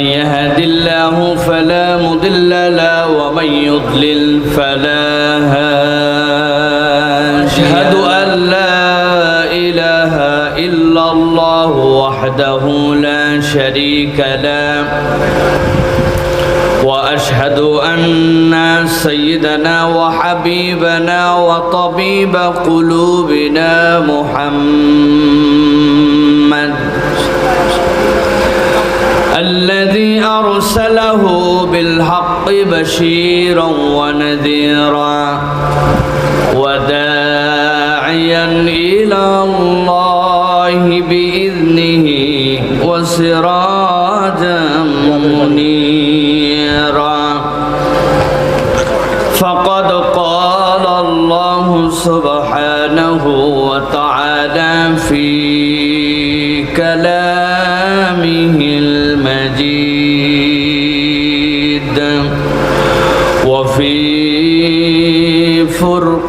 يهد الله فلا مضل له ومن يضلل فلا هادي أشهد أن لا إله إلا الله وحده لا شريك له. وأشهد أن سيدنا وحبيبنا وطبيب قلوبنا محمد الذي أرسله بالحق بشيرا ونذيرا وداعيا إلى الله بإذنه وسراجا منيرا. فقد قال الله سبحانه وتعالى في كلامه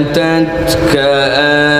أتتك آياتنا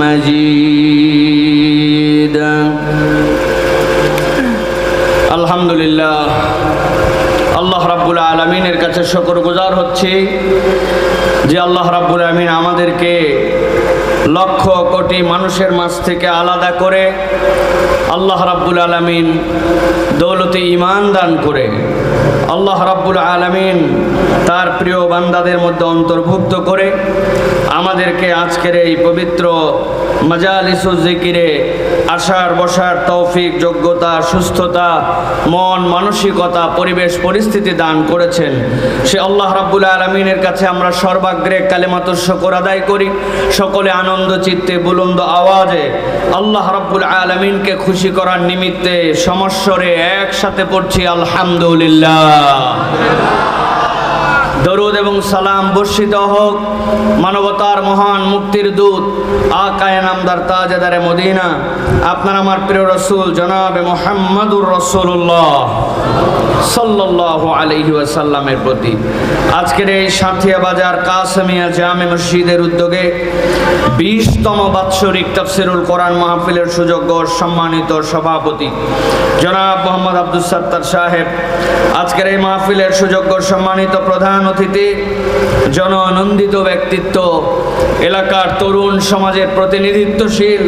مجيد আলহামদুলিল্লাহ আল্লাহ রাব্বুল আলমিনের কাছে শকর গুজার হচ্ছে যে আল্লাহ রাব্বুল আলমিন আমাদেরকে লক্ষ কোটি মানুষের মাঝ থেকে আলাদা করে আল্লাহ রাব্বুল আলমিন দৌলতে ইমান দান করে আল্লাহ রাব্বুল আলমিন তার প্রিয় বান্দাদের মধ্যে অন্তর্ভুক্ত করে আমাদেরকে আজকের এই পবিত্র জিকিরে আসার বসার তৌফিক, যোগ্যতা, সুস্থতা, মন, মানসিকতা, পরিবেশ, পরিস্থিতি দান করেছেন। সে আল্লাহ রাব্বুল আলমিনের কাছে আমরা সর্বাগ্রে কালেমাতুর শকর আদায় করি। সকলে আনন্দ, চিত্তে, বুলন্দ আওয়াজে আল্লাহ রাব্বুল আলমিনকে খুশি করার নিমিত্তে সমস্বরে একসাথে পড়ছি, আলহামদুলিল্লাহ। দরুদ এবং সালাম বর্ষিত হোক। মানবতার মহান মুক্তির দূত, আকায় নামদার তাজেদারে মদিনা। আপনার আমার প্রিয় রসুল, জনাবে মোহাম্মদুর রসুল্লাহ সাল্লাহ আলহি ওয়াসাল্লামের প্রতি। আজকের এই সাথিয়া বাজার কাসমিয়া জামে মসজিদের উদ্যোগে বিশতম বাৎসরিক তফসিরুল কোরআন মাহফিলের সুযোগ্য সম্মানিত সভাপতি জনাব মোহাম্মদ আব্দুল সত্তার সাহেব, আজকের এই মাহফিলের সুযোগ্য সম্মানিত প্রধান অতিথি জন আনন্দিত ব্যক্তিত্ব, এলাকার তরুণ সমাজের প্রতিনিধিত্বশীল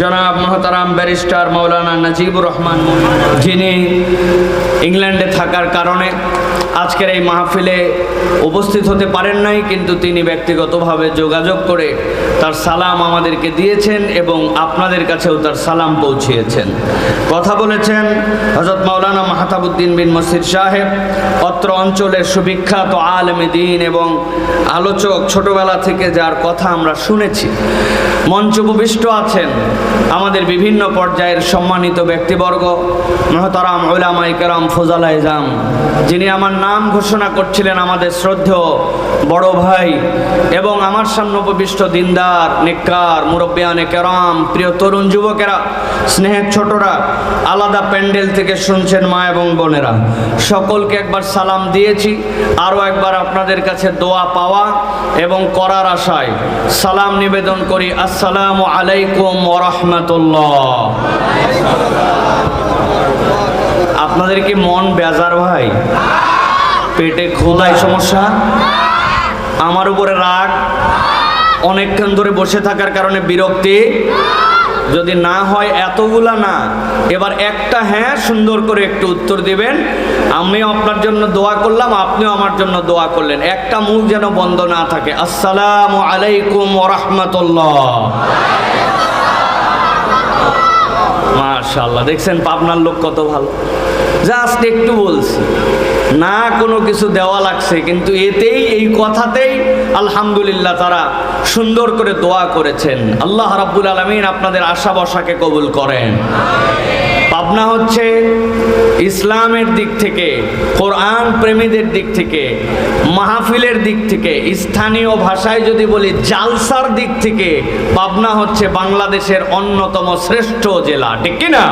জনাব মহতারাম ব্যারিস্টার মৌলানা নাজিবুর রহমান, যিনি ইংল্যান্ডে থাকার কারণে আজকের এই মাহফিলে উপস্থিত হতে পারেন নাই, কিন্তু তিনি ব্যক্তিগতভাবে যোগাযোগ করে তার সালাম আমাদেরকে দিয়েছেন এবং আপনাদের কাছেও তার সালাম পৌঁছিয়েছেন। কথা বলেছেন হজরত মাওলানা মাহতাবুদ্দিন বিন মসিদ সাহেব, অত্র অঞ্চলের সুবিখ্যাত আলমে দিন এবং আলোচক ছোটবেলা থেকে যার কথা আমরা শুনেছি। মঞ্চ উপবিষ্ট আছেন আমাদের বিভিন্ন পর্যায়ের সম্মানিত ব্যক্তিবর্গ, মহতারাম ওলামাই কেরাম ফোজালা এজাম যিনি আমার নাম ঘোষণা করছিলেন আমাদের শ্রদ্ধেয় বড় ভাই এবং আমার সামনে উপবিষ্ট দিনদার, নেককার, মুরব্বিয়ানে কেরাম, প্রিয় তরুণ যুবকেরা, স্নেহের ছোটরা, আলাদা প্যান্ডেল থেকে শুনছেন মা এবং বোনেরা। সকলকে একবার সালাম দিয়েছি, আরও একবার আপনাদের কাছে দোয়া পাওয়া এবং করার আশায়। সালাম নিবেদন করি, আসসালামু আলাইকুম ওরহমতুল্লাহ আপনাদের কি মন বেজার ভাই? পেটে খোদায় সমস্যা, আমার উপরে রাগ, অনেকক্ষণ ধরে বসে থাকার কারণে বিরক্তি। যদি না হয় এতগুলা না, এবার একটা হ্যাঁ সুন্দর করে একটু উত্তর দিবেন। আমিও আপনার জন্য দোয়া করলাম, আপনিও আমার জন্য দোয়া করলেন। একটা মুখ যেন বন্ধ না থাকে। আসসালামু আলাইকুম ওরহমতুল্লাহ মাশাল্লাহ দেখছেন পাবনার লোক কত ভালো। জাস্ট একটু বলছি, না কোনো কিছু দেওয়া লাগছে, কিন্তু এতেই, এই কথাতেই আলহামদুলিল্লাহ তারা সুন্দর করে দোয়া করেছেন। আল্লাহ রাব্বুল আলমিন আপনাদের আশা বসাকে কবুল করেন। পাবনা হচ্ছে ইসলামের দিক থেকে, কোরআন প্রেমীদের দিক থেকে, মাহফিলের দিক থেকে, স্থানীয় ভাষায় যদি বলি জালসার দিক থেকে, পাবনা হচ্ছে বাংলাদেশের অন্যতম শ্রেষ্ঠ জেলা, ঠিক কিনা?